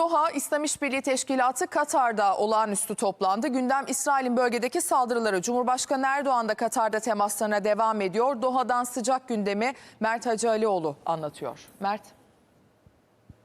Doha, İslam İşbirliği Teşkilatı Katar'da olağanüstü toplandı. Gündem İsrail'in bölgedeki saldırıları. Cumhurbaşkanı Erdoğan da Katar'da temaslarına devam ediyor. Doha'dan sıcak gündemi Mert Hacı Alioğlu anlatıyor. Mert.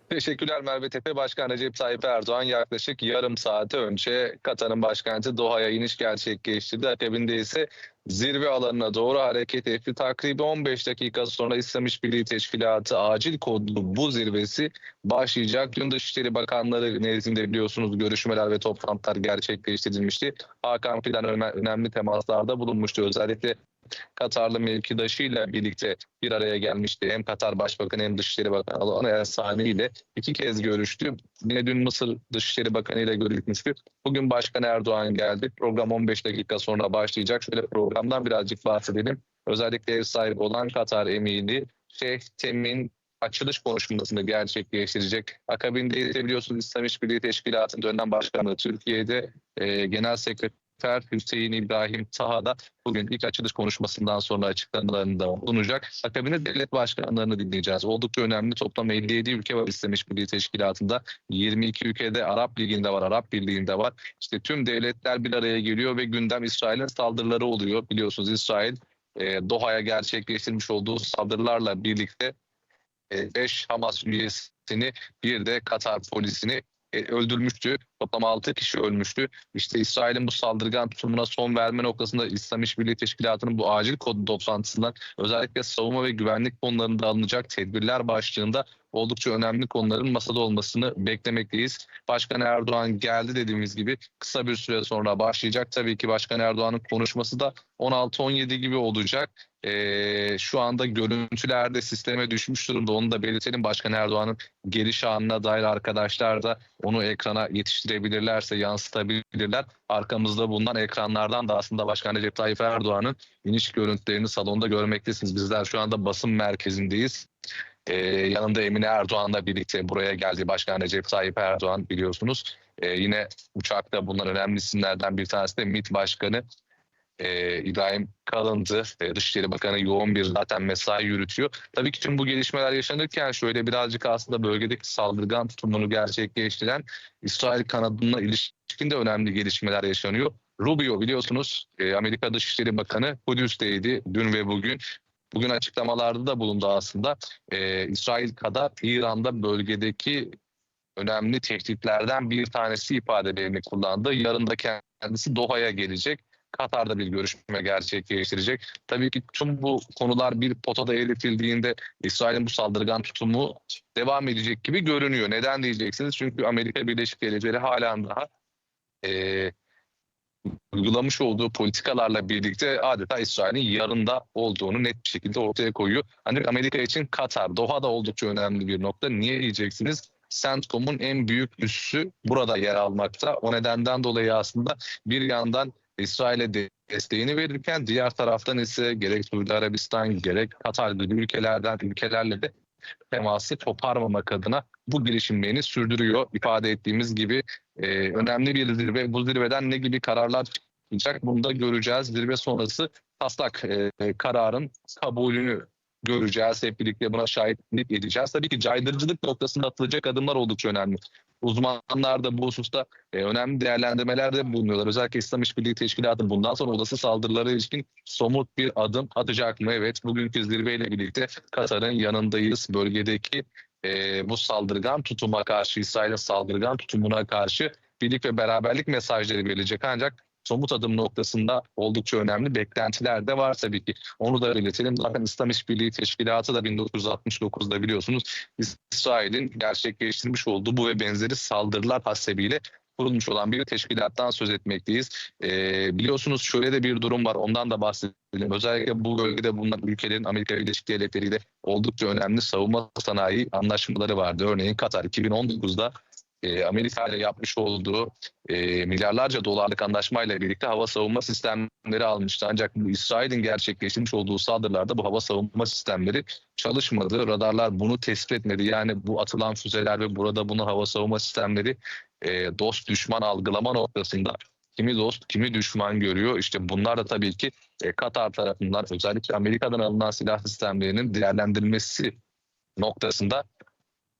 Teşekkürler Merve Tepe. Başkan Recep Tayyip Erdoğan yaklaşık yarım saat önce Katar'ın başkenti Doha'ya iniş gerçekleştirdi. Akabinde ise zirve alanına doğru hareket etti. Takribi 15 dakika sonra İslam İşbirliği Teşkilatı acil kodlu bu zirvesi başlayacak. Dün Dışişleri Bakanları nezdinde biliyorsunuz görüşmeler ve toplantılar gerçekleştirilmişti. Hakan Fidan öne- önemli temaslarda bulunmuştu. Özellikle Katarlı mevkidaşıyla birlikte bir araya gelmişti. Hem Katar Başbakanı hem Dışişleri Bakanı El Sani ile iki kez görüştü. Yine dün Mısır Dışişleri Bakanı ile görüşmüştü. Bugün Başkan Erdoğan geldi. Program 15 dakika sonra başlayacak. Şöyle programdan birazcık bahsedelim. Özellikle ev sahibi olan Katar emiri Şeyh Tem'in açılış konuşmasını gerçekleştirecek. Akabinde ise biliyorsunuz İslam İşbirliği Teşkilatı'nın dönem başkanı Türkiye'de e, Genel Sekreter Hüseyin İbrahim Taha da bugün ilk açılış konuşmasından sonra açıklamalarında bulunacak. Akabinde devlet başkanlarını dinleyeceğiz. Oldukça önemli. Toplam 57 ülke var İslam İşbirliği Teşkilatı'nda. 22 ülkede Arap Ligi'nde var, Arap Birliği'nde var. İşte tüm devletler bir araya geliyor ve gündem İsrail'in saldırıları oluyor. Biliyorsunuz İsrail e, Doha'ya gerçekleştirmiş olduğu saldırılarla birlikte 5 Hamas üyesini bir de Katar polisini e, öldürmüştü. Toplam 6 kişi ölmüştü. İşte İsrail'in bu saldırgan tutumuna son verme noktasında İslam İşbirliği Teşkilatı'nın bu acil kod toplantısından özellikle savunma ve güvenlik konularında alınacak tedbirler başlığında oldukça önemli konuların masada olmasını beklemekteyiz. Başkan Erdoğan geldi dediğimiz gibi kısa bir süre sonra başlayacak. Tabii ki Başkan Erdoğan'ın konuşması da 16-17 gibi olacak. Ee, şu anda görüntülerde sisteme düşmüş durumda. Onu da belirtelim. Başkan Erdoğan'ın geliş anına dair arkadaşlar da onu ekrana yetiştirebilirlerse yansıtabilirler. Arkamızda bulunan ekranlardan da aslında Başkan Recep Tayyip Erdoğan'ın iniş görüntülerini salonda görmektesiniz. Bizler şu anda basın merkezindeyiz. Ee, yanında Emine Erdoğan'la birlikte buraya geldi Başkan Recep Tayyip Erdoğan biliyorsunuz. Ee, yine uçakta bulunan önemli isimlerden bir tanesi de MİT Başkanı e, İbrahim Kalındı. E, Dışişleri Bakanı yoğun bir zaten mesai yürütüyor. Tabii ki tüm bu gelişmeler yaşanırken şöyle birazcık aslında bölgedeki saldırgan tutumunu gerçekleştiren İsrail kanadına ilişkin de önemli gelişmeler yaşanıyor. Rubio biliyorsunuz e, Amerika Dışişleri Bakanı Kudüs'teydi dün ve bugün. Bugün açıklamalarda da bulundu aslında. E, İsrail kadar İran'da bölgedeki önemli tehditlerden bir tanesi ifadelerini kullandı. Yarın da kendisi Doha'ya gelecek. Katar'da bir görüşme gerçekleştirecek. Tabii ki tüm bu konular bir potada eritildiğinde İsrail'in bu saldırgan tutumu devam edecek gibi görünüyor. Neden diyeceksiniz? Çünkü Amerika Birleşik Devletleri halen daha e, uygulamış olduğu politikalarla birlikte adeta İsrail'in yarında olduğunu net bir şekilde ortaya koyuyor. Ancak Amerika için Katar, Doha da oldukça önemli bir nokta. Niye diyeceksiniz? CENTCOM'un en büyük üssü burada yer almakta. O nedenden dolayı aslında bir yandan İsrail'e de- desteğini verirken diğer taraftan ise gerek Suudi Arabistan gerek Katar gibi ülkelerden ülkelerle de teması koparmamak adına bu girişimlerini sürdürüyor. İfade ettiğimiz gibi e, önemli bir zirve. Bu zirveden ne gibi kararlar çıkacak bunu da göreceğiz. Zirve sonrası taslak e, kararın kabulünü göreceğiz. Hep birlikte buna şahitlik edeceğiz. Tabii ki caydırıcılık noktasında atılacak adımlar oldukça önemli. Uzmanlar da bu hususta e, önemli değerlendirmelerde bulunuyorlar. Özellikle İslam İşbirliği Teşkilatı bundan sonra olası saldırılara ilişkin somut bir adım atacak mı? Evet bugünkü zirveyle birlikte Katar'ın yanındayız. Bölgedeki e, bu saldırgan tutuma karşı, İsrail'in saldırgan tutumuna karşı birlik ve beraberlik mesajları verilecek ancak somut adım noktasında oldukça önemli beklentiler de var tabii ki. Onu da belirtelim. Zaten İslam İşbirliği Teşkilatı da 1969'da biliyorsunuz İsrail'in gerçekleştirmiş olduğu bu ve benzeri saldırılar hasebiyle kurulmuş olan bir teşkilattan söz etmekteyiz. Ee, biliyorsunuz şöyle de bir durum var ondan da bahsedelim. Özellikle bu bölgede bulunan ülkelerin Amerika Birleşik Devletleri ile oldukça önemli savunma sanayi anlaşmaları vardı. Örneğin Katar 2019'da e, Amerika ile yapmış olduğu e, milyarlarca dolarlık anlaşmayla birlikte hava savunma sistemleri almıştı. Ancak bu İsrail'in gerçekleştirmiş olduğu saldırılarda bu hava savunma sistemleri çalışmadı. Radarlar bunu tespit etmedi. Yani bu atılan füzeler ve burada bunu hava savunma sistemleri e, dost düşman algılama noktasında kimi dost kimi düşman görüyor. İşte bunlar da tabii ki e, Katar tarafından özellikle Amerika'dan alınan silah sistemlerinin değerlendirilmesi noktasında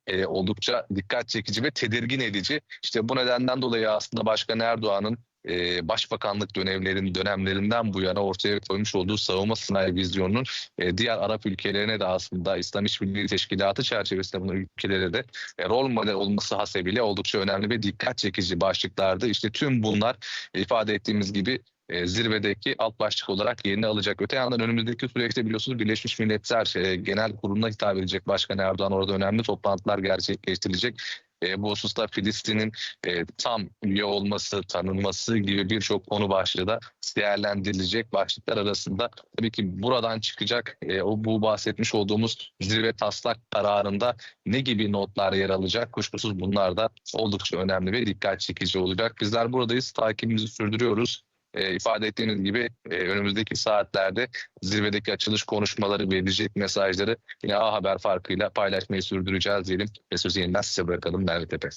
e, oldukça dikkat çekici ve tedirgin edici. İşte bu nedenden dolayı aslında Başkan Erdoğan'ın e, başbakanlık dönemlerin dönemlerinden bu yana ortaya koymuş olduğu savunma sanayi vizyonunun e, diğer Arap ülkelerine de aslında İslam İşbirliği Teşkilatı çerçevesinde bunun ülkelere de e, rol model olması hasebiyle oldukça önemli ve dikkat çekici başlıklardı. İşte tüm bunlar e, ifade ettiğimiz gibi e, zirvedeki alt başlık olarak yerini alacak. Öte yandan önümüzdeki süreçte biliyorsunuz Birleşmiş Milletler e, Genel Kurulu'na hitap edecek Başkan Erdoğan. Orada önemli toplantılar gerçekleştirilecek. E, bu hususta Filistin'in e, tam üye olması, tanınması gibi birçok konu başlığı da değerlendirilecek başlıklar arasında. Tabii ki buradan çıkacak e, o bu bahsetmiş olduğumuz zirve taslak kararında ne gibi notlar yer alacak? Kuşkusuz bunlar da oldukça önemli ve dikkat çekici olacak. Bizler buradayız, takibimizi sürdürüyoruz. E, ifade ettiğiniz gibi e, önümüzdeki saatlerde zirvedeki açılış konuşmaları verilecek mesajları yine A Haber farkıyla paylaşmayı sürdüreceğiz diyelim ve sözü yeniden size bırakalım Merve Tepe.